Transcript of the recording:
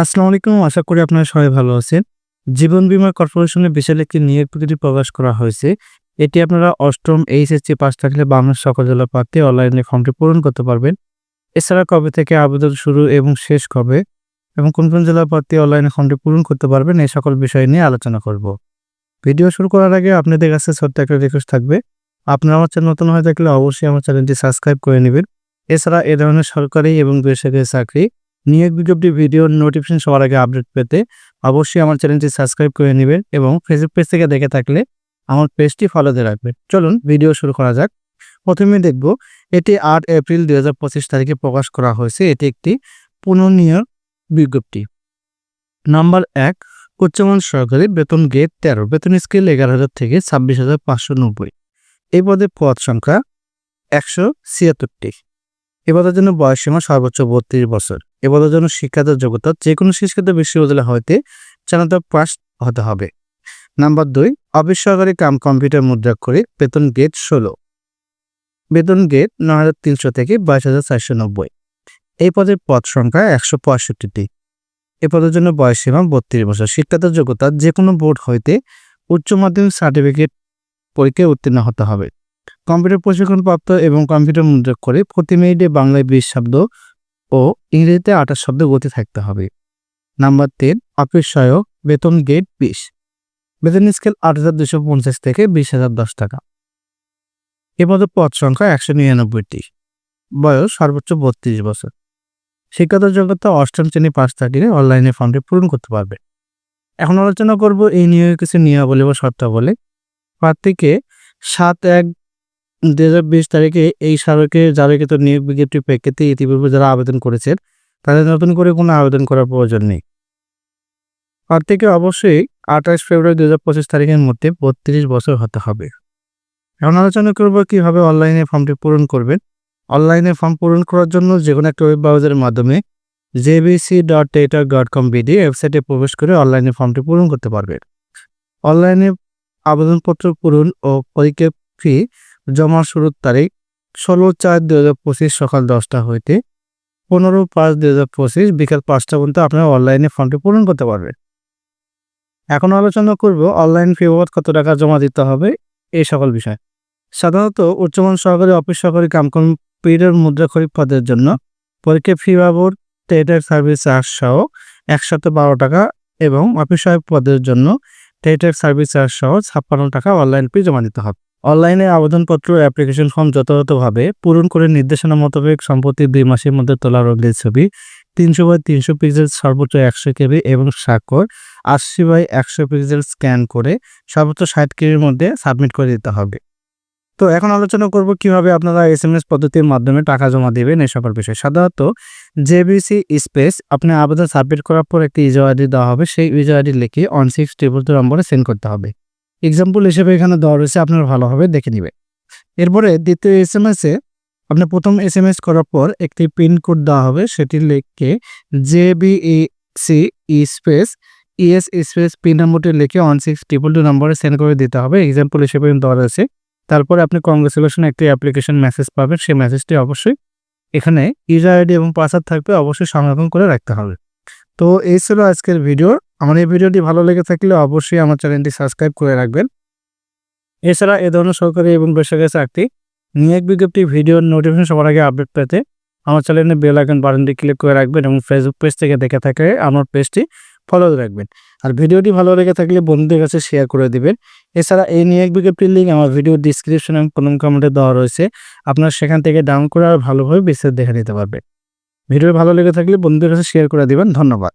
আসসালামু আলাইকুম, আশা করি আপনারা সবাই ভালো আছেন। জীবন বীমা কর্পোরেশনের বিশাল একটি নিয়োগ বিজ্ঞপ্তি প্রকাশ করা হয়েছে। এটি আপনারা অষ্টম এইচএসসি পাস থাকলে বাংলাদেশ সকল জেলা প্রার্থী অনলাইনে ফর্মটি পূরণ করতে পারবেন। এছাড়া কবে থেকে আবেদন শুরু এবং শেষ কবে এবং কোন কোন জেলা প্রার্থী অনলাইনে ফর্মটি পূরণ করতে পারবেন এই সকল বিষয় নিয়ে আলোচনা করব। ভিডিও শুরু করার আগে আপনাদের কাছে ছোট্ট একটা রিকোয়েস্ট থাকবে। আপনারা আমার চ্যানেল নতুন হয়ে থাকলে অবশ্যই আমার চ্যানেলটি সাবস্ক্রাইব করে নেবেন। এছাড়া এ ধরনের সরকারি এবং বেসরকারি চাকরি নিয়োগ বিজ্ঞপ্তি, ভিডিও নোটিফিকেশন সবার আগে আপডেট পেতে অবশ্যই আমার চ্যানেলটি সাবস্ক্রাইব করে নেবেন এবং ফেসবুক পেজ থেকে দেখে থাকলে আমার পেজটি ফলোতে রাখবেন। চলুন, ভিডিও শুরু করা যাক। প্রথমে দেখব, এটি আট এপ্রিল দুই হাজার পঁচিশ তারিখে প্রকাশ করা হয়েছে। এটি একটি পুনর্নিয়োগ বিজ্ঞপ্তি। নাম্বার এক উচ্চমান সরকারি বেতন গেট তেরো, বেতন স্কেল এগারো হাজার থেকে ছাব্বিশ হাজার পাঁচশো নব্বই। এই পদে পদ সংখ্যা একশো ছিয়াত্তরটি। এবারের জন্য বয়সসীমা সর্বোচ্চ বত্রিশ বছর। এবারের জন্য শিক্ষাগত যোগ্যতা যে কোনো শিক্ষিত বিশ্ববিদ্যালয় হইতে চানাতে পাস হতে হবে। নাম্বার দুই অফিস সহকারী কাম কম্পিউটার মুদ্রা করে বেতন গেট ষোলো। বেতন গেট ন হাজার তিনশো থেকে বাইশ হাজার চারশো নব্বই। এই পদের পদ সংখ্যা একশো পঁয়ষট্টিটি। এ পদের জন্য বয়সসীমা বত্রিশ বছর। শিক্ষাগত যোগ্যতা যে কোনো বোর্ড হইতে উচ্চ মাধ্যমিক সার্টিফিকেট পরীক্ষায় উত্তীর্ণ হতে হবে। কম্পিউটার প্রশিক্ষণপ্রাপ্ত এবং কম্পিউটার মুদ্রা করে প্রতি মিনিটে বাংলায় বিশ শব্দ ও ইংরেজিতে আঠাশ শব্দ গতি থাকতে হবে। নাম্বার তিন, অফিস সহায়ক, বেতন গেট বিশ। বেতন স্কেল আট হাজার দুশো পঞ্চাশ থেকে বিশ হাজার দশ টাকা। এপদে পদ সংখ্যা একশো নিরানব্বইটি। বয়স সর্বোচ্চ বত্রিশ বছর। শিক্ষাগত যোগ্যতা অষ্টম শ্রেণি পাঁচ থাকলে অনলাইনে ফর্মটি পূরণ করতে পারবে। এখন আলোচনা করব এই নিয়োগে কিছু নিয়মাবলী বা শর্তাবলী। প্রার্থীকে সাত এক দুই হাজার বিশ তারিখে এই স্মারকে জারিকৃত নিয়োগ বিজ্ঞপ্তির প্রেক্ষিতে ইতিপূর্বে যারা আবেদন করেছেন, তাদের নতুন করে কোনো আবেদন করার প্রয়োজন নেই। প্রার্থীকে অবশ্যই আঠাশ ফেব্রুয়ারি দু হাজার পঁচিশ তারিখের মধ্যে বত্রিশ বছর হতে হবে। এখন আলোচনা করব কীভাবে অনলাইনে ফর্মটি পূরণ করবেন। অনলাইনে ফর্ম পূরণ করার জন্য যে কোনো একটা ওয়েব ব্রাউজারের মাধ্যমে JBC dot Teletalk dot com BD ওয়েবসাইটে প্রবেশ করে অনলাইনে ফর্মটি পূরণ করতে পারবেন। অনলাইনে আবেদনপত্র পূরণ ও পরীক্ষা ফি জমা শুরুর তারিখ ষোলো চার দু হাজার পঁচিশ সকাল দশটা হইতে পনেরো পাঁচ দু হাজার পঁচিশ বিকাল পাঁচটা পর্যন্ত আপনারা অনলাইনে ফর্মটি পূরণ করতে পারবেন। এখন আলোচনা করব অনলাইন ফি বাবদ কত টাকা জমা দিতে হবে এই সকল বিষয়। সাধারণত উচ্চমান সহকারী, অফিস সহকারী, কাম কম্পিউটার, মুদ্রা খরিদ পদের জন্য পরীক্ষা ফি বাবদ টেটার সার্ভিস চার্জ সহ একশত বারো টাকা এবং অফিস সহায়ক পদের জন্য টেটার সার্ভিস চার্জ সহ ছাপ্পান্ন টাকা অনলাইন ফি জমা দিতে হবে। অনলাইনে আবেদনপত্র অ্যাপ্লিকেশন ফর্ম যথাযথভাবে পূরণ করে নির্দেশনা মোতাবেক সম্প্রতি দুই মাসের মধ্যে তোলা রোগের ছবি, তিনশো বাই তিনশো পিক্সেল সর্বোচ্চ একশো কেবি এবং স্বাক্ষর, আশি বাই একশো পিক্সেল স্ক্যান করে সর্বোচ্চ ষাট কেবির মধ্যে সাবমিট করে দিতে হবে। তো এখন আলোচনা করব কীভাবে আপনারা এস এম এস পদ্ধতির মাধ্যমে টাকা জমা দেবেন এই সকল বিষয়। সাধারণত জেবিসি স্পেস আপনি আবেদন সাবমিট করার পর একটি ইজো আইডি দেওয়া হবে, সেই ইজো আইডি লিখে অন সিক্স ট্রিপল টু নম্বরে সেন্ড করতে হবে। এক্সাম্পল হিসেবে এখানে দেওয়া রয়েছে, আপনারা ভালোভাবে দেখে নেবেন। এরপরে দ্বিতীয় এস এম এসে আপনি প্রথম এস এম এস করার পর একটি পিন কোড দেওয়া হবে, সেটি লিখে J B C E space ES space PIN নম্বরটি লিখে ওয়ান সিক্স ট্রিপল টু নম্বরে সেন্ড করে দিতে হবে। এক্সাম্পল হিসেবে দেওয়া রয়েছে। তারপরে আপনি কংগ্রেচুলেশন একটি অ্যাপ্লিকেশন মেসেজ পাবেন, সেই মেসেজটি অবশ্যই এখানে ইউজার আইডি এবং পাসওয়ার্ড থাকবে, অবশ্যই সংরক্ষণ করে রাখতে হবে। তো এই ছিল আজকের ভিডিও আমার এই ভিডিওটি ভালো লেগে থাকলে অবশ্যই আমার চ্যানেলটি সাবস্ক্রাইব করে রাখবেন। এছাড়া এ ধরনের সরকারি এবং বেসরকারি চাকরি নিয়োগ বিজ্ঞপ্তি ভিডিওর নোটিফিকেশন সবার আগে আপডেট পেতে আমার চ্যানেলে বেল আইকন বাটনটি ক্লিক করে রাখবেন এবং ফেসবুক পেজ থেকে দেখে থাকে আমার পেজটি ফলো রাখবেন। আর ভিডিওটি ভালো লেগে থাকলে বন্ধুদের কাছে শেয়ার করে দিবেন। এছাড়া এই নিয়োগ বিজ্ঞপ্তির লিঙ্ক আমার ভিডিও ডিসক্রিপশন এবং কোনো কমেন্টে দেওয়া রয়েছে। আপনার সেখান থেকে ডাউন করে আর ভালোভাবে বিস্তারিত দেখে নিতে পারবেন। ভিডিও ভালো লেগে থাকলে বন্ধুদের কাছে শেয়ার করে দিবেন। ধন্যবাদ।